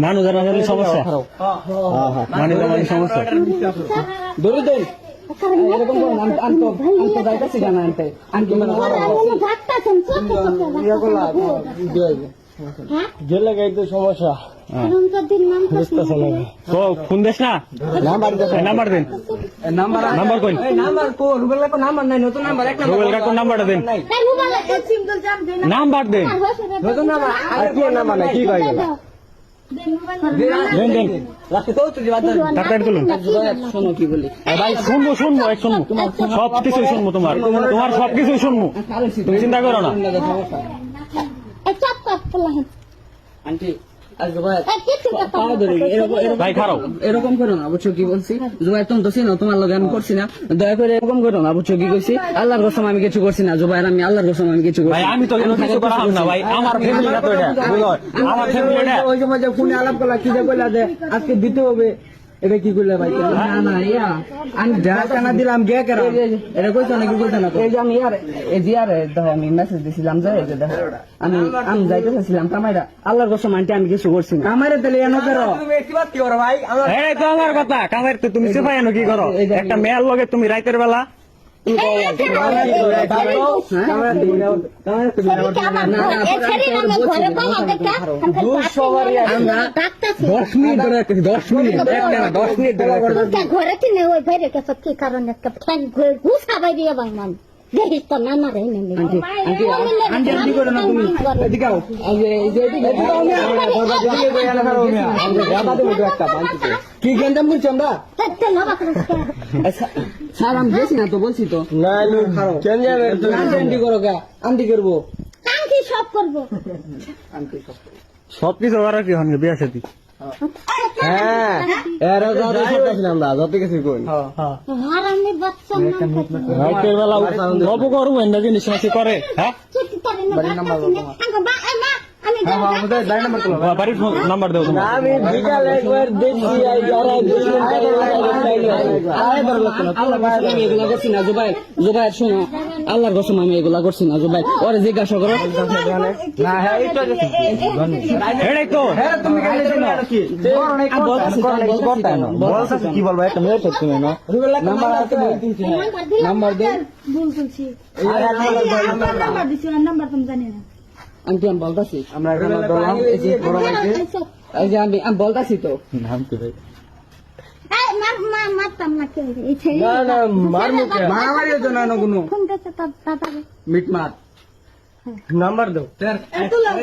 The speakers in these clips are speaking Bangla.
মানুষ মানুষ সমস্যা হ্যাঁ হ্যাঁ মানে মানে সমস্যা ধরে দেন আনতে মানে ইয়া করলা হ্যাঁ গেলে গাই তো সমস্যা। দিন নাম তো ফোন দেশ না? নাম্বার এই নাম্বার দিন। নাম্বার নাম্বার কই? এই নাম্বার কো রুবেল কো নাম্বার নাই নতুন নাম্বার এক নাম্বার রুবেল কাকুর নাম্বারটা দিন। নাম্বার দিন। নতুন নাম্বার আর কি নাম্বার না। কি কই গেল দেন দেন। রাখতে তো তুই বাদ দাও টাকা তুলুন। শোনো কি বলি। এ ভাই শুনব শুনব এক শুনব। সবকিছুই শুনব তোমার। তোমার সব কিছুই শুনব। তুমি চিন্তা করো না। আন্টি এরকম করো না বুঝছ কি বলছি? তুমি তোমার লগে আমি করছি না। দয়া করে এরকম করো না বুঝছ কি কইছি? আল্লাহর কসম আমি কিছু করছি না জুবাইর আমি আল্লাহর কসম আমি কিছু করছি আমি তো কোনো কিছু করাম না ভাই। আমার ফ্যামিলি না তো এটা বুঝলো? আমার ফ্যামিলি ওই যে ফোনে আলাপ করলা কি যে কইলা যে আজকে দিতে হবে। এটা কি করলে ভাই? না না ইয়া আমি দিলাম গে কেন এটা কইছ না কি কইছ না এই যে আমি ইয়ার এই যে ইয়ার দেখো আমি মেসেজ দিছিলাম যে এই যে দেখো আমি আমি যাইতে চাইছিলাম কামাইরা। আল্লাহর কসম আন্টি আমি কিছু করছি না। আমারে তাহলে এনো করো। এই তো আমার কথা কামের তো তুমি সেফাই কি করো? একটা মেয়ের লগে তুমি রাইতের বেলা দশ মিনিট ধরে রাখতেছি দশ মিনিট দশ মিনিট ধরে ঘরে কিনে ওই বাইরে কি কারণে? ঘুষা বাইরে বাংলাম দেখিস তো আন্টি। কি গেন্দাম করছি আমরা? আচ্ছা, স্যার আমি গেছি না তো বলছি তো। করো গা। করব। সব করব। সব কিছু করার কি হন বিয়া সাথী হ্যাঁ। জিনিস নাকি করে হ্যাঁ? বাড়ির নাম্বার দেবো আমি বিকালে একবার দেখছি জুবাই জুবাই শোনো। আল্লাহর কসম আমি এগুলা করছি না জুবাই ওরে জিজ্ঞাসা করো। না হ্যাঁ এইটা এটাই তো। তুমি কেন কি? কি বলব? একটা মেয়ে তো তুমি না। নাম্বার আছে নাম্বার দে। ভুল বলছি নাম্বার দিছি নাম্বার তুমি জানি না। আন্টি আমি বলতাছি। আমরা এখানে দলাম। এই যে বড় ভাইকে। এই যে আমি আমি বলতাছি তো। নাম কি ভাই? এই মা মারতাম না কেউ এই ছেলে না না মার কে মারামারি হতো না না কোনো? ফোন করছে তার দাদারে মিট মার নাম্বার দাও। এত লোক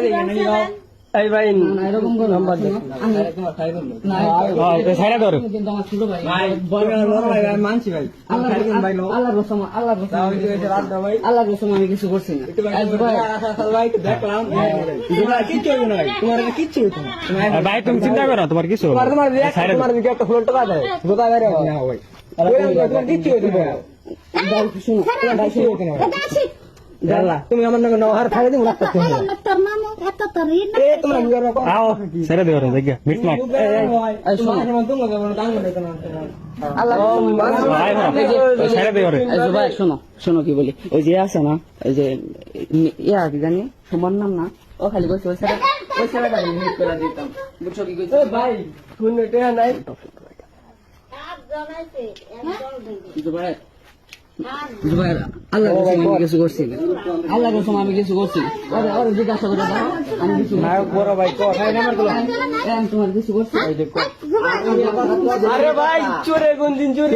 এই ভাই এরকম নাম্বার দে আমি না সাইডা ধরো। কিন্তু আমার ছোট ভাই। মানছি ভাই। আল্লাহর কসম আল্লাহর কসম আল্লাহর কসম আমি কিছু করছি না। দেখলাম। তোমার কিচ্ছু ভাই তুমি চিন্তা করো তোমার কিছু হবে তোমার তোমার দিকে একটা না ভাই। কিচ্ছু হইতো শুনো। শুনো। জানলা। তুমি আমার নামে নহার খাই দিন রাখতে তোর নাম এত তোর ই না এ তোমরা বিয়ার করো আও ছেড়ে দেবো রে দেখে মিট মার। এই শোনো। রে। এই ভাই কি বলি। ওই যে আছে না? ওই যে ইয়া কি জানি তোমার নাম না? ও খালি কইছে ওই করে দিতাম। বুঝছ কি কইছে? ভাই শুন নাই। আল্লাহ কসম আমি কিছু করছি না। আল্লাহ কসম আমি কিছু করছি আরে আরে জিজ্ঞাসা করে দাও। আমি কিছু নায়ক বড় ভাই তো খাই নাম্বারগুলো আমি তোমার কিছু করছি আরে ভাই চোরে কোন দিন চুরি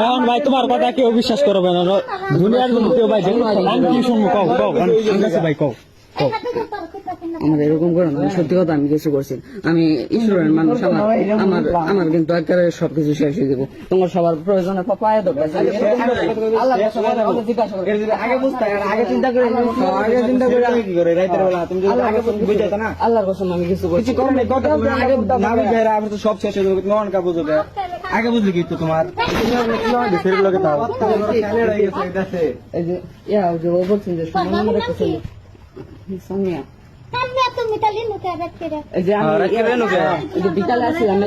এখন ভাই তোমার কথা কেউ বিশ্বাস করবে না। দুনিয়ার কেউ ভাই দেখো আমি কি শুনব? কও কও ভাই কও। আমার এরকম করে না সত্যি কথা আমি কিছু করছি আমি ঈশ্বরের মানুষ আমার আমার আমার কিন্তু একেবারে সবকিছু শেষ হয়ে দেবো তোমার সবার প্রয়োজনে পায়ে দরকার করে। আগে চিন্তা করে আগে চিন্তা করে আমি কি করে? রাতের বেলা তুমি যদি আগে বুঝাইতো না। আল্লাহর কসম আমি কিছু করছি সব শেষ হয়ে যাবে। নন কা বুঝবে আগে বুঝলি কি তো তোমার? ফের লগে তাও। এই যে ইয়া যে ও বলছেন যে সুমন নামের ছেলে সামিয়া তুমি তাহলে নুকে রাখতে এই যে আমি রাখতে দেন ওকে। এই যে বিকালে না